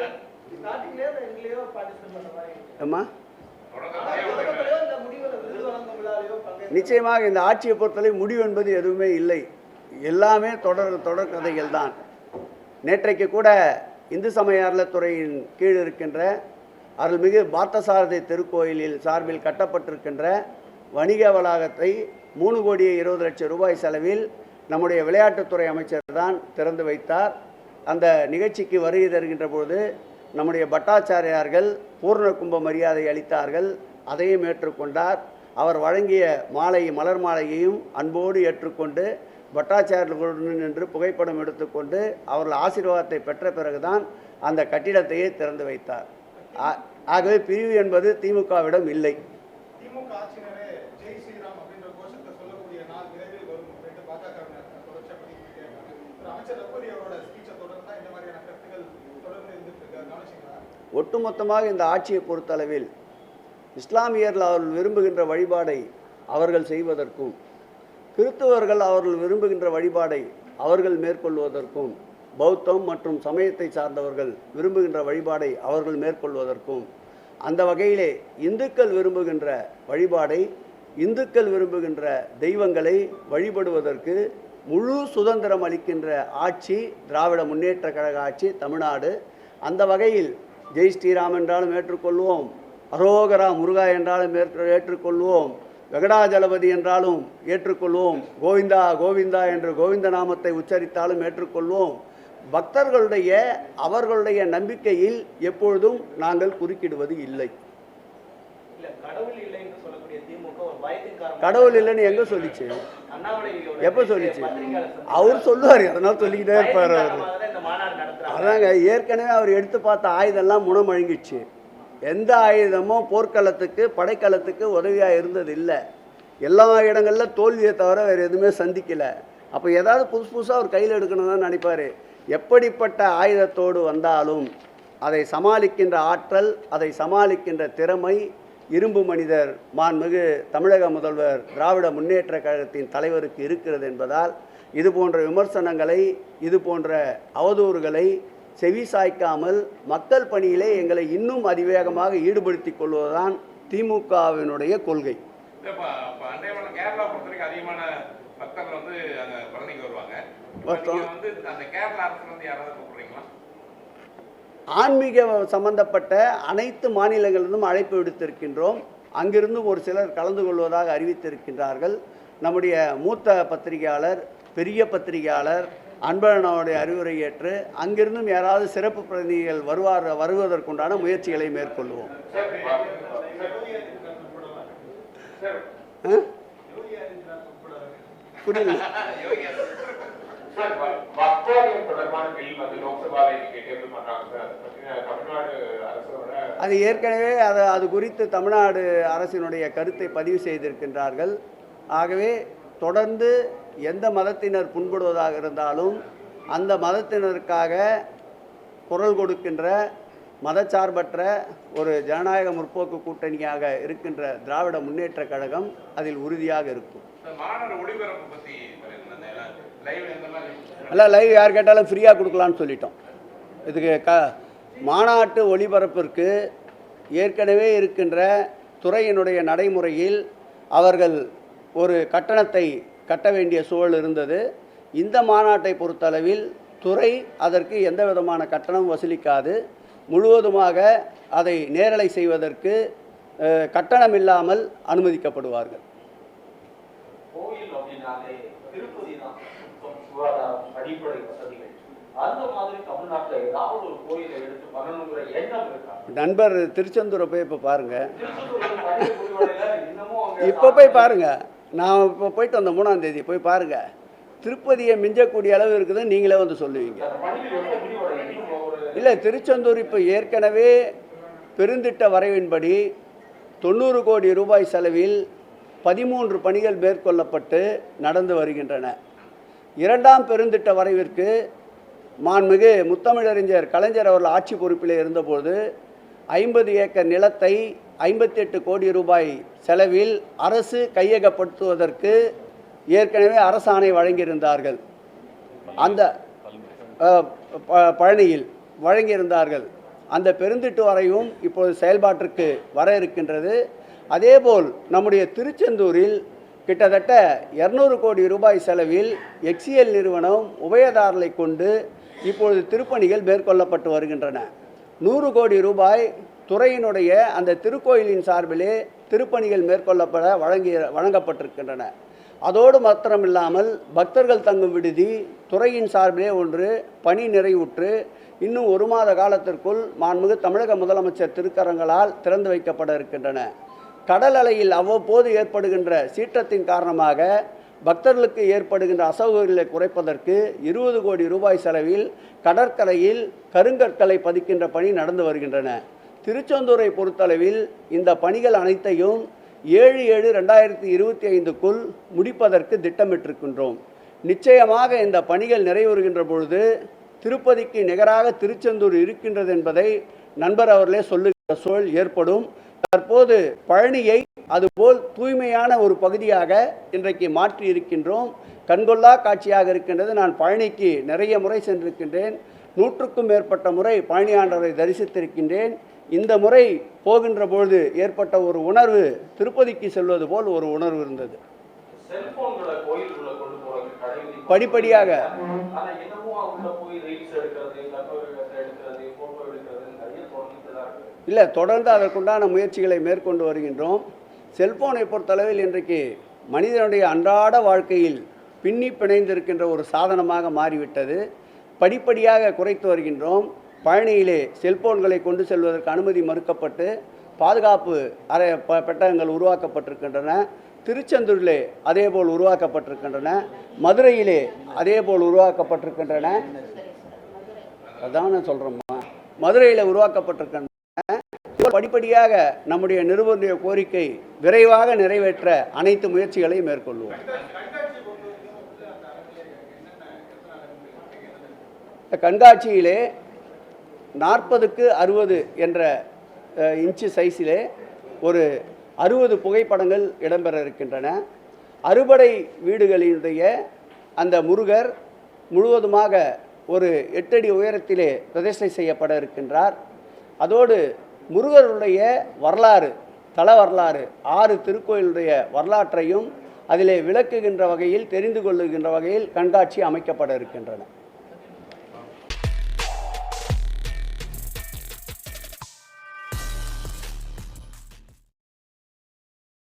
பங்கேற்க நிச்சயமாக இந்த ஆட்சியை பொறுத்தவரை முடிவு என்பது எதுவுமே இல்லை. எல்லாமே தொடர் தொடர் கதைகள் தான். நேற்றைக்கு கூட இந்து சமய அறநிலைத்துறையின் கீழ் இருக்கின்ற அருள்மிகு பார்த்தசாரதி திருக்கோயிலில் சார்பில் கட்டப்பட்டிருக்கின்ற வணிக வளாகத்தை மூணு கோடியே இருபது லட்சம் ரூபாய் செலவில் நம்முடைய விளையாட்டுத்துறை அமைச்சர் தான் திறந்து வைத்தார். அந்த நிகழ்ச்சிக்கு வருகை தருகின்ற பொழுது நம்முடைய பட்டாச்சாரியார்கள் பூர்ண கும்ப மரியாதை அளித்தார்கள். அதையும் ஏற்றுக்கொண்டார். அவர் வழங்கிய மாலை மலர் மாலையையும் அன்போடு ஏற்றுக்கொண்டு பட்டாச்சாரியர்களுடன் நின்று புகைப்படம் எடுத்துக்கொண்டு அவர்கள் ஆசீர்வாதத்தை பெற்ற பிறகுதான் அந்த கட்டிடத்தையே திறந்து வைத்தார். ஆ- ஆகவே பிரிவு என்பது திமுகவிடம் இல்லை. ஒட்டுமொத்தமாக இந்த ஆட்சியை பொறுத்தளவில் இஸ்லாமியர்கள் அவர்கள் விரும்புகின்ற வழிபாடை அவர்கள் செய்வதற்கும் கிறிஸ்தவர்கள் அவர்கள் விரும்புகின்ற வழிபாடை அவர்கள் மேற்கொள்வதற்கும் பௌத்தம் மற்றும் சமயத்தை சார்ந்தவர்கள் விரும்புகின்ற வழிபாடை அவர்கள் மேற்கொள்வதற்கும் அந்த வகையிலே இந்துக்கள் விரும்புகின்ற வழிபாடை இந்துக்கள் விரும்புகின்ற தெய்வங்களை வழிபடுவதற்கு முழு சுதந்திரம் அளிக்கின்ற ஆட்சி திராவிட முன்னேற்ற கழக ஆட்சி தமிழ்நாடு. அந்த வகையில் ஜெய் ஸ்ரீராம் என்றாலும் ஏற்றுக்கொள்வோம். அரோகரா முருகா என்றாலும் ஏற்று ஏற்றுக்கொள்வோம். வெங்கடாஜலபதி என்றாலும் ஏற்றுக்கொள்வோம். கோவிந்தா கோவிந்தா என்று கோவிந்த நாமத்தை உச்சரித்தாலும் ஏற்றுக்கொள்வோம். பக்தர்களுடைய அவர்களுடைய நம்பிக்கையில் எப்பொழுதும் நாங்கள் குறுக்கிடுவது இல்லை. கடவுள் இல்லைன்னு எங்க சொல்லிச்சு? எப்ப சொல்லிச்சு. அவர் சொல்லுவார் அதனால சொல்லிக்கிட்டே இருப்பார் அவர் காரணமாக தான் இந்த மாநாடு நடத்துறாங்க அதாங்க ஏற்கனவே அவர் எடுத்து பார்த்த ஆயுதம்லாம் முனமழுங்கிடுச்சு எந்த ஆயுதமும் போர்க்களத்துக்கு படைக்களத்துக்கு உதவியாக இருந்தது இல்லை எல்லா இடங்களில் தோல்வியை தவிர வேறு எதுவுமே சந்திக்கலை. அப்போ ஏதாவது புதுசு புதுசாக அவர் கையில் எடுக்கணும்னு தான் நினைப்பார். எப்படிப்பட்ட ஆயுதத்தோடு வந்தாலும் அதை சமாளிக்கின்ற ஆற்றல் அதை சமாளிக்கின்ற திறமை இரும்பு மனிதர் மாண்புமிகு தமிழக முதல்வர் திராவிட முன்னேற்ற கழகத்தின் தலைவருக்கு இருக்கிறது என்பதால் இது போன்ற விமர்சனங்களை இது போன்ற அவதூறுகளை செவி சாய்க்காமல் மக்கள் பணியிலே எங்களை இன்னும் அதிவேகமாக ஈடுபடுத்திக் கொள்வதுதான் திமுகவினுடைய கொள்கை. ஆன்மீக சம்பந்தப்பட்ட அனைத்து மாநிலங்களிலிருந்தும் அழைப்பு விடுத்திருக்கின்றோம். அங்கிருந்தும் ஒரு சிலர் கலந்து கொள்வதாக அறிவித்திருக்கின்றார்கள். நம்முடைய மூத்த பத்திரிகையாளர் பெரிய பத்திரிகையாளர் அன்பழகனுடைய அறிவுரை ஏற்று அங்கிருந்தும் யாராவது சிறப்பு பிரதிநிதிகள் வருவார் வருவதற்குண்டான முயற்சிகளை மேற்கொள்வோம். புரியல. அது ஏற்கனவே அது அது குறித்து தமிழ்நாடு அரசினுடைய கருத்தை பதிவு செய்திருக்கின்றார்கள். ஆகவே தொடர்ந்து எந்த மதத்தினர் புண்படுவதாக இருந்தாலும் அந்த மதத்தினருக்காக குரல் கொடுக்கின்ற மதச்சார்பற்ற ஒரு ஜனநாயக முற்போக்கு கூட்டணியாக இருக்கின்ற திராவிட முன்னேற்ற கழகம் அதில் உறுதியாக இருக்கும். எல்லாம் லைவ் யார் கேட்டாலும் ஃப்ரீயாக கொடுக்கலான்னு சொல்லிட்டோம். இதுக்கு க மாநாட்டு ஒளிபரப்பிற்கு ஏற்கனவே இருக்கின்ற துறையினுடைய நடைமுறையில் அவர்கள் ஒரு கட்டணத்தை கட்ட வேண்டிய சூழல் இருந்தது. இந்த மாநாட்டை பொறுத்தளவில் துறை அதற்கு எந்த விதமான கட்டணம் வசூலிக்காது. முழுவதுமாக அதை நேரலை செய்வதற்கு கட்டணம் இல்லாமல் அனுமதிக்கப்படுவார்கள். கோயில் அப்படின்னாலே திருப்பதி தான் சுத்தம், சுகாதாரம் அடிப்படை வசதிகள். அந்த மாதிரி தமிழ்நாட்டுல ஏதாவது ஒரு கோயிலை எடுத்து பண்ணணுங்கிற எண்ணம் இருக்கா? நண்பர் திருச்செந்தூரை போய் இப்போ அங்க இப்போ போய் பாருங்க. நான் இப்போ போயிட்டு வந்த மூணாம் தேதி போய் பாருங்க. திருப்பதியை மிஞ்சக்கூடிய அளவு இருக்குதுன்னு நீங்களே வந்து சொல்லுவீங்க. இல்லை திருச்செந்தூர் இப்போ ஏற்கனவே பெருந்திட்ட வரைவின்படி தொண்ணூறு கோடி ரூபாய் செலவில் பதிமூன்று பணிகள் மேற்கொள்ளப்பட்டு நடந்து வருகின்றன. இரண்டாம் பெருந்திட்ட வரைவிற்கு மாண்புமிகு முத்தமிழறிஞர் கலைஞர் அவர்கள் ஆட்சி பொறுப்பில் இருந்தபோது ஐம்பது ஏக்கர் நிலத்தை ஐம்பத்தெட்டு கோடி ரூபாய் செலவில் அரசு கையகப்படுத்துவதற்கு ஏற்கனவே அரசாணை வழங்கியிருந்தார்கள். அந்த ப- பழனியில் வழங்கியிருந்தார்கள். அந்த பெருந்திட்டு வரையும் இப்போது செயல்பாட்டிற்கு வர இருக்கின்றது. அதேபோல் நம்முடைய திருச்செந்தூரில் கிட்டத்தட்ட இரநூறு கோடி ரூபாய் செலவில் எக்ஸிஎல் நிறுவனம் உபயதாரலை கொண்டு இப்பொழுது திருப்பணிகள் மேற்கொள்ளப்பட்டு வருகின்றன. நூறு கோடி ரூபாய் துறையினுடைய அந்த திருக்கோயிலின் சார்பிலே திருப்பணிகள் மேற்கொள்ளப்பட வழங்கி வழங்கப்பட்டிருக்கின்றன. அதோடு மாத்திரமில்லாமல் பக்தர்கள் தங்கும் விடுதி துறையின் சார்பிலே ஒன்று பணி நிறைவுற்று இன்னும் ஒரு மாத காலத்திற்குள் மாண்புமிகு தமிழக முதலமைச்சர் திருக்கரங்களால் திறந்து வைக்கப்பட இருக்கின்றன. கடல் அலையில் அவ்வப்போது ஏற்படுகின்ற சீற்றத்தின் காரணமாக பக்தர்களுக்கு ஏற்படுகின்ற அசௌகரியங்களை குறைப்பதற்கு இருபது கோடி ரூபாய் செலவில் கடற்கரையில் கருங்கற்களை பதிக்கின்ற பணி நடந்து வருகின்றன. திருச்செந்தூரை பொறுத்தளவில் இந்த பணிகள் அனைத்தையும் ஏழு ஏழு ரெண்டாயிரத்தி இருபத்தி ஐந்துக்குள் முடிப்பதற்கு திட்டமிட்டிருக்கின்றோம். நிச்சயமாக இந்த பணிகள் நிறைவுறுகின்ற பொழுது திருப்பதிக்கு நிகராக திருச்செந்தூர் இருக்கின்றது என்பதை நண்பர் அவர்களே சொல்லுகிற சூழல் ஏற்படும். தற்போது பழனியை அதுபோல் தூய்மையான ஒரு பகுதியாக இன்றைக்கு மாற்றி இருக்கின்றோம். கண்கொள்ளா காட்சியாக இருக்கின்றது. நான் பழனிக்கு நிறைய முறை சென்றிருக்கின்றேன். நூற்றுக்கும் மேற்பட்ட முறை பழனி ஆண்டவரை தரிசித்திருக்கின்றேன். இந்த முறை போகின்ற பொழுது ஏற்பட்ட ஒரு உணர்வு திருப்பதிக்கு செல்வது போல் ஒரு உணர்வு இருந்தது. படிப்படியாக. இல்லை தொடர்ந்து அதற்குண்டான முயற்சிகளை மேற்கொண்டு வருகின்றோம் செல்போனை பொறுத்தளவில் இன்றைக்கு மனிதனுடைய அன்றாட வாழ்க்கையில் பின்னி பிணைந்திருக்கின்ற ஒரு சாதனமாக மாறிவிட்டது படிப்படியாக குறைத்து வருகின்றோம் பழனியிலே செல்போன்களை கொண்டு செல்வதற்கு அனுமதி மறுக்கப்பட்டு பாதுகாப்பு அறை ப பெட்டகங்கள் உருவாக்கப்பட்டிருக்கின்றன. திருச்செந்தூரிலே அதேபோல் உருவாக்கப்பட்டிருக்கின்றன. மதுரையிலே அதேபோல் உருவாக்கப்பட்டிருக்கின்றன. அதான் நான் மதுரையில் உருவாக்கப்பட்டிருக்கின்றன. படிப்படியாக நம்முடைய நிருபருடைய கோரிக்கை விரைவாக நிறைவேற்ற அனைத்து முயற்சிகளையும் மேற்கொள்வோம். கண்காட்சியிலே நாற்பதுக்கு அறுபது என்ற இன்ச்சு சைஸிலே ஒரு அறுபது புகைப்படங்கள் இடம்பெற இருக்கின்றன. அறுபடை வீடுகளினுடைய அந்த முருகர் முழுவதுமாக ஒரு எட்டடி உயரத்திலே பிரதிஷ்டை செய்யப்பட இருக்கின்றார். அதோடு முருகருடைய வரலாறு தல வரலாறு ஆறு திருக்கோயிலுடைய வரலாற்றையும் அதிலே விளக்குகின்ற வகையில் தெரிந்து கொள்ளுகின்ற வகையில் கண்காட்சி அமைக்கப்பட இருக்கின்றன.